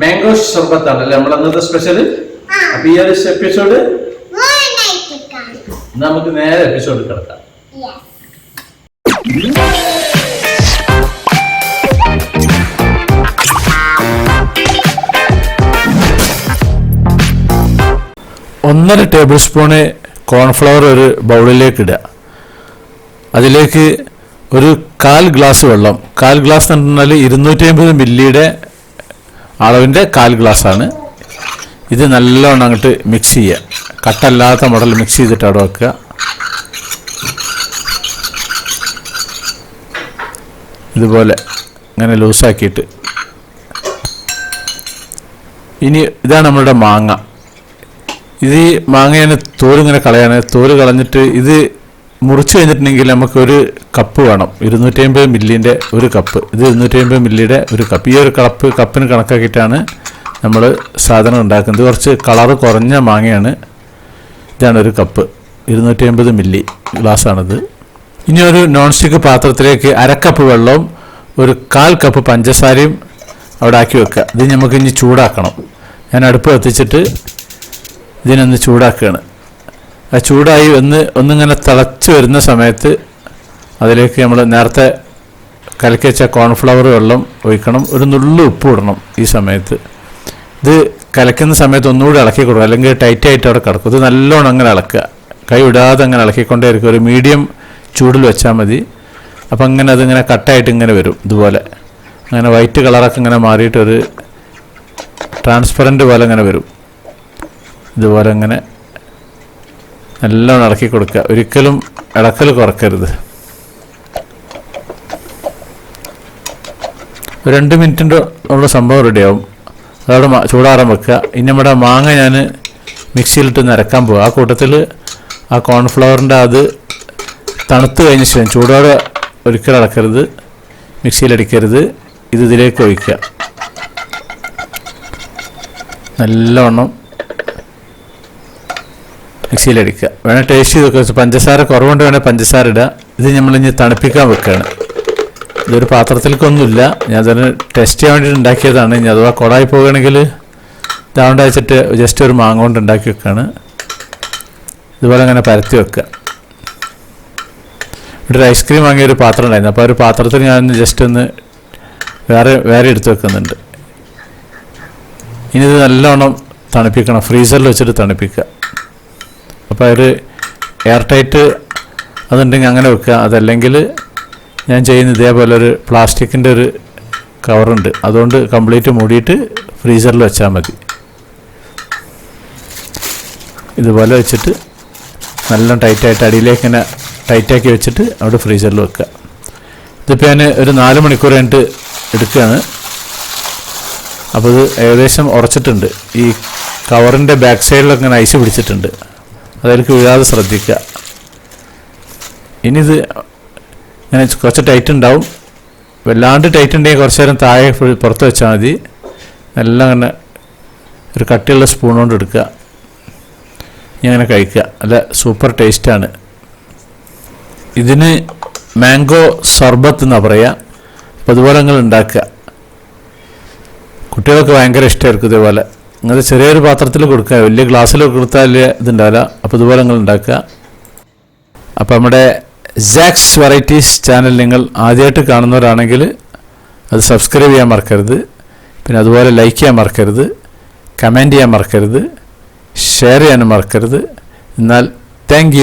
Mango സർബത്താണ് അല്ലെ നമ്മൾ അന്നത്തെ സ്പെഷ്യൽ അപ്പൊ ഈ ഒരു എപ്പിസോഡ് നമുക്ക് നേരെ എപ്പിസോഡ് കിടക്കാം. യെസ് ഒന്നര ടേബിൾ സ്പൂണ് കോൺഫ്ലവർ ഒരു ബൗളിലേക്ക് ഇടുക. അതിലേക്ക് ഒരു കാൽ ഗ്ലാസ് വെള്ളം. കാൽ ഗ്ലാസ് എന്ന് പറഞ്ഞാൽ ഇരുന്നൂറ്റി അമ്പത് മില്ലിയുടെ അളവിന്റെ കാൽ ഗ്ലാസ്സാണ്. ഇത് നല്ലോണം അങ്ങോട്ട് മിക്സ് ചെയ്യുക. കട്ടല്ലാത്ത മോഡൽ മിക്സ് ചെയ്തിട്ട് അവിടെ വെക്കുക. ഇതുപോലെ ഇങ്ങനെ ലൂസാക്കിയിട്ട്. ഇനി ഇതാണ് നമ്മളുടെ മാങ്ങ. ഇത് മാങ്ങയാണ് തോലിങ്ങനെ കളയാണ്. തോൽ കളഞ്ഞിട്ട് ഇത് മുറിച്ച് കഴിഞ്ഞിട്ടുണ്ടെങ്കിൽ നമുക്കൊരു കപ്പ് വേണം. ഇരുന്നൂറ്റി അമ്പത് മില്ലിന്റെ ഒരു കപ്പ് ഇത് ഇരുന്നൂറ്റി അമ്പത് മില്ലിയുടെ ഒരു കപ്പ് ഈ ഒരു കപ്പ് കപ്പിന് കണക്കാക്കിയിട്ടാണ് നമ്മൾ സാധനം ഉണ്ടാക്കുന്നത്. കുറച്ച് കളറ് കുറഞ്ഞ മാങ്ങയാണ്. ഇതാണ് ഒരു കപ്പ് ഇരുന്നൂറ്റി അമ്പത് മില്ലി ഗ്ലാസ്സാണിത്. ഇനി ഒരു നോൺ സ്റ്റിക്ക് പാത്രത്തിലേക്ക് അരക്കപ്പ് വെള്ളവും ഒരു കാൽ കപ്പ് പഞ്ചസാരയും അവിടെ ആക്കി വെക്കുക. ഇത് നമുക്ക് ഇനി ചൂടാക്കണം. ഞാൻ അടുപ്പ് കത്തിച്ചിട്ട് ഇതിനൊന്ന് ചൂടാക്കുകയാണ്. ചൂടായി ഒന്ന് ഒന്നിങ്ങനെ തിളച്ച് വരുന്ന സമയത്ത് അതിലേക്ക് നമ്മൾ നേരത്തെ കലക്കി വെച്ച കോൺഫ്ലവർ വെള്ളം ഒഴിക്കണം. ഒരു നുള്ളു ഉപ്പ് ഇടണം ഈ സമയത്ത്. ഇത് കലക്കുന്ന സമയത്ത് ഒന്നുകൂടി ഇളക്കി കൊടുക്കുക. അല്ലെങ്കിൽ ടൈറ്റ് ആയിട്ട് അവിടെ കിടക്കും. ഇത് നല്ലോണം അങ്ങനെ ഇളക്കുക. കൈ വിടാതെ അങ്ങനെ ഇളക്കിക്കൊണ്ടേ ഇരിക്കും ഒരു മീഡിയം ചൂടിൽ വെച്ചാൽ മതി. അപ്പം അങ്ങനെ അതിങ്ങനെ കട്ടായിട്ട് ഇങ്ങനെ വരും ഇതുപോലെ. അങ്ങനെ വൈറ്റ് കളറൊക്കെ ഇങ്ങനെ മാറിയിട്ട് ഒരു ട്രാൻസ്പെറന്റ് പോലെ അങ്ങനെ വരും. ഇതുപോലെ ഇങ്ങനെ നല്ലോണം ഇളക്കി കൊടുക്കുക. ഒരിക്കലും ഇളക്കൽ കുറക്കരുത്. രണ്ട് മിനിറ്റിന്റെ ഉള്ള സംഭവം റെഡിയാവും അതോടെ ചൂടാറാൻ വെക്കുക. ഇനി നമ്മുടെ മാങ്ങ ഞാൻ മിക്സിയിലിട്ട് നിരക്കാൻ പോകുക ആ കൂട്ടത്തിൽ ആ കോൺഫ്ലവറിന്റെ അത് തണുത്ത് കഴിഞ്ഞ ശേഷം ചൂടോടെ ഒരിക്കലും ഇളക്കരുത്. മിക്സിയിലടിക്കരുത്. ഇത് ഇതിലേക്ക് ഒഴിക്കുക. നല്ലവണ്ണം മിക്സിയിലടിക്കുക. വേണേൽ ടേസ്റ്റ് ചെയ്ത് വെക്കുക പഞ്ചസാര കുറവുണ്ട് വേണേൽ പഞ്ചസാര ഇടുക. ഇത് നമ്മളിഞ്ഞ് തണുപ്പിക്കാൻ വെക്കുകയാണ്. ഇതൊരു പാത്രത്തിലേക്കൊന്നുമില്ല ഞാൻ തന്നെ ടെസ്റ്റ് ചെയ്യാൻ വേണ്ടിയിട്ട് ഉണ്ടാക്കിയതാണ്. ഇനി അഥവാ കുളമായി പോകുകയാണെങ്കിൽ ഇതാണ്ട് വെച്ചിട്ട് ജസ്റ്റ് ഒരു മാങ്ങ കൊണ്ട് ഉണ്ടാക്കി വെക്കുകയാണ്. ഇതുപോലെ അങ്ങനെ പരത്തി വെക്കുക. ഇവിടെ ഒരു ഐസ്ക്രീം വാങ്ങിയ ഒരു പാത്രം ഉണ്ടായിരുന്നു. അപ്പോൾ ആ ഒരു പാത്രത്തിൽ ഞാൻ ജസ്റ്റ് ഒന്ന് വേറെ വേറെ എടുത്ത് വെക്കുന്നുണ്ട്. ഇനി ഇത് നല്ലോണം തണുപ്പിക്കണം. ഫ്രീസറിൽ വെച്ചിട്ട് തണുപ്പിക്കുക. അപ്പോൾ ഒരു എയർ ടൈറ്റ് അതുണ്ടെങ്കിൽ അങ്ങനെ വെക്കുക. അതല്ലെങ്കിൽ ഞാൻ ചെയ്യുന്ന ഇതേപോലെ ഒരു പ്ലാസ്റ്റിക്കിന്റെ ഒരു കവറുണ്ട്. അതുകൊണ്ട് കംപ്ലീറ്റ് മൂടിയിട്ട് ഫ്രീസറിൽ വെച്ചാൽ മതി. ഇതുപോലെ വെച്ചിട്ട് നല്ല ടൈറ്റായിട്ട് അടിയിലേക്ക് ഇങ്ങനെ ടൈറ്റാക്കി വെച്ചിട്ട് അവിടെ ഫ്രീസറിൽ വെക്കുക. ഇതിപ്പോൾ ഞാൻ ഒരു നാല് മണിക്കൂർ കഴിഞ്ഞിട്ട് എടുക്കുകയാണ്. അപ്പോൾ ഇത് ഏകദേശം ഉറച്ചിട്ടുണ്ട്. ഈ കവറിന്റെ ബാക്ക് സൈഡിലൊക്കെ ഐസ് പിടിച്ചിട്ടുണ്ട്. അതിലേക്ക് വീഴാതെ ശ്രദ്ധിക്കുക. ഇനി ഇത് ഇങ്ങനെ കുറച്ച് ടൈറ്റ് ഉണ്ടാവും. വല്ലാണ്ട് ടൈറ്റ് ഉണ്ടെങ്കിൽ കുറച്ച് നേരം താഴെ പുറത്ത് വെച്ചാൽ മതി. നല്ല അങ്ങനെ ഒരു കട്ടിയുള്ള സ്പൂൺ കൊണ്ട് എടുക്കുക. ഇനി അങ്ങനെ കഴിക്കുക. നല്ല സൂപ്പർ ടേസ്റ്റാണ് ഇതിന് മാംഗോ സർബത്ത് എന്നാണ് പറയുക അപ്പോൾ അതുപോലെ നിങ്ങൾ ഉണ്ടാക്കുക. കുട്ടികൾക്ക് ഭയങ്കര ഇഷ്ടമായിരിക്കും ഇതേപോലെ. ഇങ്ങനത്തെ ചെറിയൊരു പാത്രത്തിൽ കൊടുക്കുക. വലിയ ഗ്ലാസ്സിൽ കൊടുത്താൽ ഇതുണ്ടാവില്ല. അപ്പോൾ ഇതുപോലെ നിങ്ങൾ ഉണ്ടാക്കുക. അപ്പോൾ നമ്മുടെ ജാക്സ് വെറൈറ്റീസ് ചാനൽ നിങ്ങൾ ആദ്യമായിട്ട് കാണുന്നവരാണെങ്കിൽ അത് സബ്സ്ക്രൈബ് ചെയ്യാൻ മറക്കരുത്. പിന്നെ അതുപോലെ ലൈക്ക് ചെയ്യാൻ മറക്കരുത്. കമന്റ് ചെയ്യാൻ മറക്കരുത്. ഷെയർ ചെയ്യാനും മറക്കരുത്. എന്നാൽ താങ്ക്